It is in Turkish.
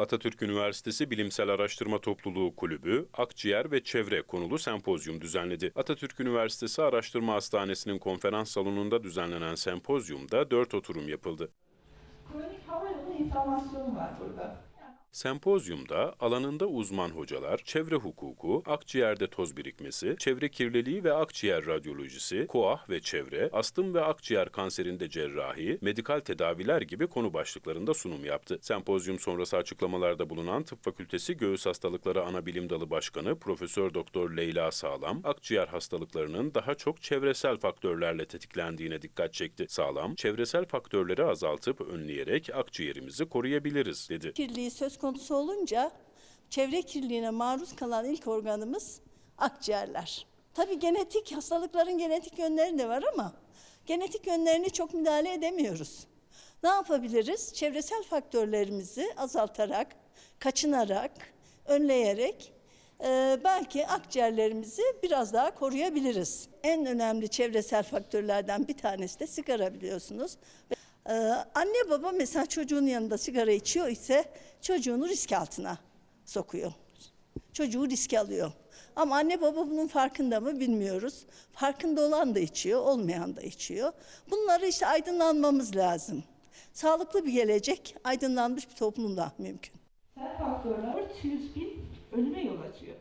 Atatürk Üniversitesi Bilimsel Araştırma Topluluğu Kulübü, Akciğer ve Çevre konulu sempozyum düzenledi. Atatürk Üniversitesi Araştırma Hastanesi'nin konferans salonunda düzenlenen sempozyumda dört oturum yapıldı. Kronik hava yolu inflamasyonu var burada. Sempozyumda alanında uzman hocalar, çevre hukuku, akciğerde toz birikmesi, çevre kirliliği ve akciğer radyolojisi, koah ve çevre, astım ve akciğer kanserinde cerrahi, medikal tedaviler gibi konu başlıklarında sunum yaptı. Sempozyum sonrası açıklamalarda bulunan Tıp Fakültesi Göğüs Hastalıkları Ana Bilim Dalı Başkanı Profesör Doktor Leyla Sağlam, akciğer hastalıklarının daha çok çevresel faktörlerle tetiklendiğine dikkat çekti. Sağlam, çevresel faktörleri azaltıp önleyerek akciğerimizi koruyabiliriz dedi. kirliliği söz konusu olunca çevre kirliliğine maruz kalan ilk organımız akciğerler. Tabii genetik hastalıkların genetik yönleri de var ama genetik yönlerini çok müdahale edemiyoruz. Ne yapabiliriz? Çevresel faktörlerimizi azaltarak, kaçınarak, önleyerek e, belki akciğerlerimizi biraz daha koruyabiliriz. En önemli çevresel faktörlerden bir tanesi de sigara biliyorsunuz. Ee, anne baba mesela çocuğun yanında sigara içiyor ise çocuğunu risk altına sokuyor. Çocuğu riske alıyor. Ama anne baba bunun farkında mı bilmiyoruz. Farkında olan da içiyor, olmayan da içiyor. Bunları işte aydınlanmamız lazım. Sağlıklı bir gelecek aydınlanmış bir toplumda mümkün. Sel faktörler 400 bin ölüme yol açıyor.